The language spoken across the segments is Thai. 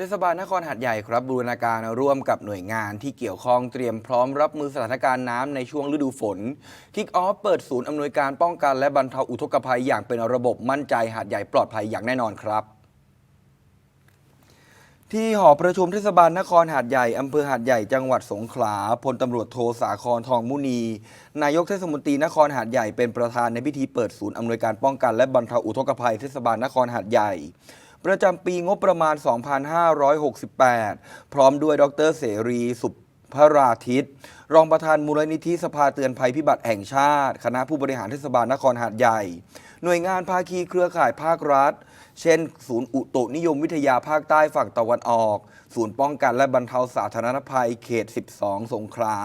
เทศบาลนครหาดใหญ่ครับบูรณาการร่วมกับหน่วยงานที่เกี่ยวข้องเตรียมพร้อมรับมือสถานการณ์น้ำในช่วงฤดูฝนคิกออฟเปิดศูนย์อำนวยการป้องกันและบรรเทาอุทกภัยอย่างเป็นระบบมั่นใจหาดใหญ่ปลอดภัยอย่างแน่นอนครับที่หอประชุมเทศบาลนครหาดใหญ่ อำเภอหาดใหญ่จังหวัดสงขลาพลตำรวจโทสาครทองมุนี นายกเทศมนตรีนครหาดใหญ่เป็นประธานในพิธีเปิดศูนย์อำนวยการป้องกันและบรรเทาอุทกภัยเทศบาลนครหาดใหญ่ ประจำปีงบประมาณ 2568 พร้อมด้วยดรเสรีสุภราทิตรองประธานมูลนิธิสภาเตือนภัยพิบัติแห่งชาติ คณะผู้บริหารเทศบาลนครหาดใหญ่ หน่วยงานภาคีเครือข่ายภาครัฐ เช่น ศูนย์อุตุนิยมวิทยาภาคใต้ฝั่งตะวันออก ศูนย์ป้องกันและบรรเทาสาธารณภัยเขต 12 สงขลา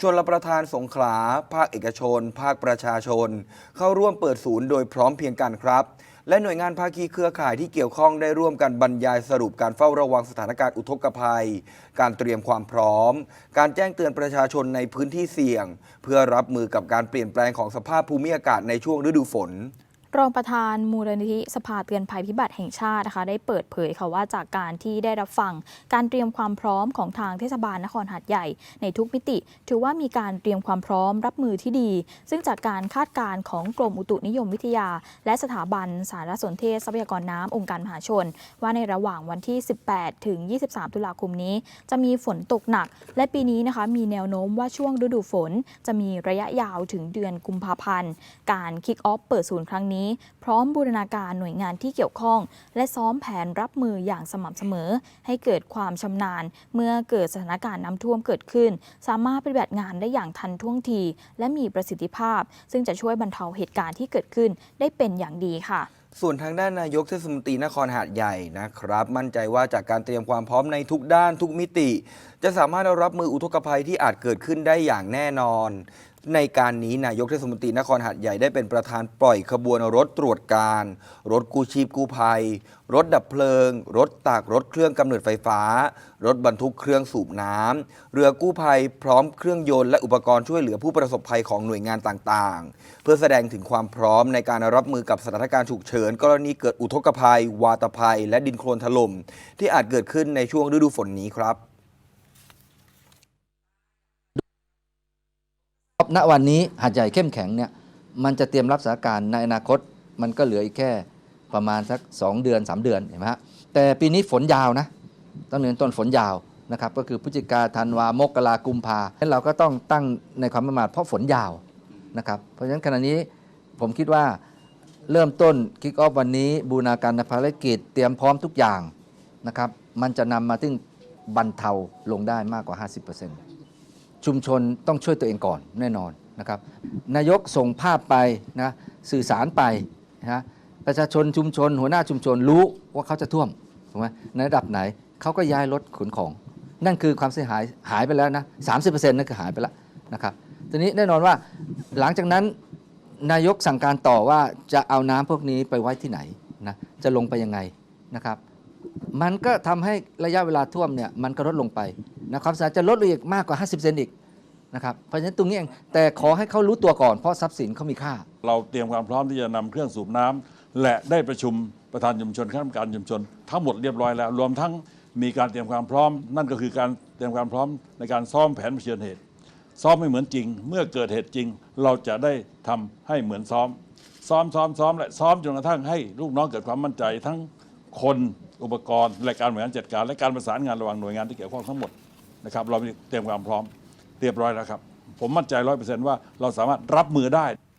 ชนรประทานสงขลา ภาคเอกชน ภาคประชาชน เข้าร่วมเปิดศูนย์โดยพร้อมเพียงกันครับ และหน่วยงานภาคีเครือข่ายที่เกี่ยวข้องได้ร่วมกันบรรยายสรุปการเฝ้าระวังสถานการณ์อุทกภัย การเตรียมความพร้อม การแจ้งเตือนประชาชนในพื้นที่เสี่ยง เพื่อรับมือกับการเปลี่ยนแปลงของสภาพภูมิอากาศในช่วงฤดูฝน รองประธานมูลนิธิสภาเตือนภัยพิบัติแห่งชาตินะคะ ได้เปิดเผยค่ะว่าจากการที่ได้รับฟังการเตรียมความพร้อมของทางเทศบาลนครหาดใหญ่ ในทุกมิติ ถือว่ามีการเตรียมความพร้อมรับมือที่ดี ซึ่งจากการคาดการณ์ของกรมอุตุนิยมวิทยา และสถาบันสารสนเทศทรัพยากรน้ำองค์การมหาชน ว่าในระหว่างวันที่ 18 ถึง 23 ตุลาคมนี้ จะมีฝนตกหนัก และปีนี้นะคะมีแนวโน้มว่าช่วงฤดูฝน จะมีระยะยาวถึงเดือนกุมภาพันธ์ การคิกออฟเปิดศูนย์ครั้งนี้พร้อมบูรณาการหน่วยงานที่เกี่ยวข้อง และซ้อมแผนรับมืออย่างสม่ำเสมอ ให้เกิดความชำนาญ เมื่อเกิดสถานการณ์น้ำท่วมเกิดขึ้น สามารถปฏิบัติงานได้อย่างทันท่วงที และมีประสิทธิภาพ ซึ่งจะช่วยบรรเทาเหตุการณ์ที่เกิดขึ้นได้เป็นอย่างดีค่ะส่วนทางด้านนายกเทศมนตรีนครหาดใหญ่นะครับ มั่นใจว่าจากการเตรียมความพร้อมในทุกด้านทุกมิติ จะสามารถรับมืออุทกภัยที่อาจเกิดขึ้นได้อย่างแน่นอน ในการนี้นายกเทศมนตรีนครหาดใหญ่ได้เป็นประธานปล่อยขบวนรถตรวจการ รถกู้ชีพกู้ภัย รถดับเพลิง รถตากรถเครื่องกำเนิดไฟฟ้า รถบรรทุกเครื่องสูบน้ำเรือกู้ภัยพร้อมเครื่องยนต์และอุปกรณ์ช่วยเหลือผู้ประสบภัยของหน่วยงานต่างๆ เพื่อแสดงถึงความพร้อมในการรับมือกับสถานการณ์ฉุกเฉิน กรณีเกิดอุทกภัย วาตภัย และดินโคลนถล่มที่อาจเกิดขึ้นในช่วงฤดูฝนนี้ครับ ครับ ณวันนี้หาดใหญ่เข้มแข็งเนี่ยมันจะเตรียมรับสถานการณ์ในอนาคตมันก็เหลืออีกแค่ประมาณสัก 2 เดือน 3 เดือนเห็นไหมฮะแต่ปีนี้ฝนยาวนะต้องเน้นต้นฝนยาวนะครับก็คือพฤศจิกาธันวามกรากุมภาแล้วเราก็ต้องตั้งในความประมาทเพราะฝนยาวนะครับเพราะฉะนั้นขณะนี้ผมคิดว่าเริ่มต้นคิกออฟวันนี้บูรณาการภารกิจเตรียมพร้อมทุกอย่างนะครับมันจะนำมาถึงบรรเทาลงได้มากกว่า 50% ชุมชนต้องช่วยตัวเองก่อนแน่นอนนะครับนายกส่งภาพไปนะสื่อสารไปนะประชาชนชุมชน หัวหน้าชุมชนรู้ว่าเขาจะท่วมถูกไหมในระดับไหนเขาก็ย้ายรถขนของ นั่นคือความเสียหายหายไปแล้วนะ30%นั่นคือหายไปแล้วนะครับทีนี้แน่นอนว่าหลังจากนั้นนายกสั่งการต่อว่าจะเอาน้ำพวกนี้ไปไว้ที่ไหนนะจะลงไปยังไงนะครับ มันก็ทำให้ระยะเวลาท่วมเนี่ยมันก็ลดลงไป นะความสียหายจะลดลงอีกมากกว่า 50 เซนอีกนะครับเพราะฉะนั้นตรงนี้เองแต่ขอให้เขารู้ตัวก่อนเพราะทรัพย์สินเขามีค่า เราเตรียมความพร้อมที่จะนำเครื่องสูบน้ำและได้ประชุมประธานชุมชนคณะกรรมการชุมชน ทั้งหมดเรียบร้อยแล้ว รวมทั้งมีการเตรียมความพร้อม นั่นก็คือการเตรียมความพร้อมในการซ้อมแผนเผชิญเหตุ ซ้อมไม่เหมือนจริง เมื่อเกิดเหตุจริง เราจะได้ทำให้เหมือนซ้อม ซ้อมซ้อมซ้อมและซ้อมจนกระทั่งให้ลูกน้องเกิดความมั่นใจทั้งคนอุปกรณ์และการบริหารจัดการ และการประสานงานระหว่างหน่วยงานที่เกี่ยวข้องทั้งหมด นะครับเรามีเตรียมความพร้อมเรียบร้อยแล้วครับ ผมมั่นใจร้อยเปอร์เซ็นต์ว่าเราสามารถรับมือได้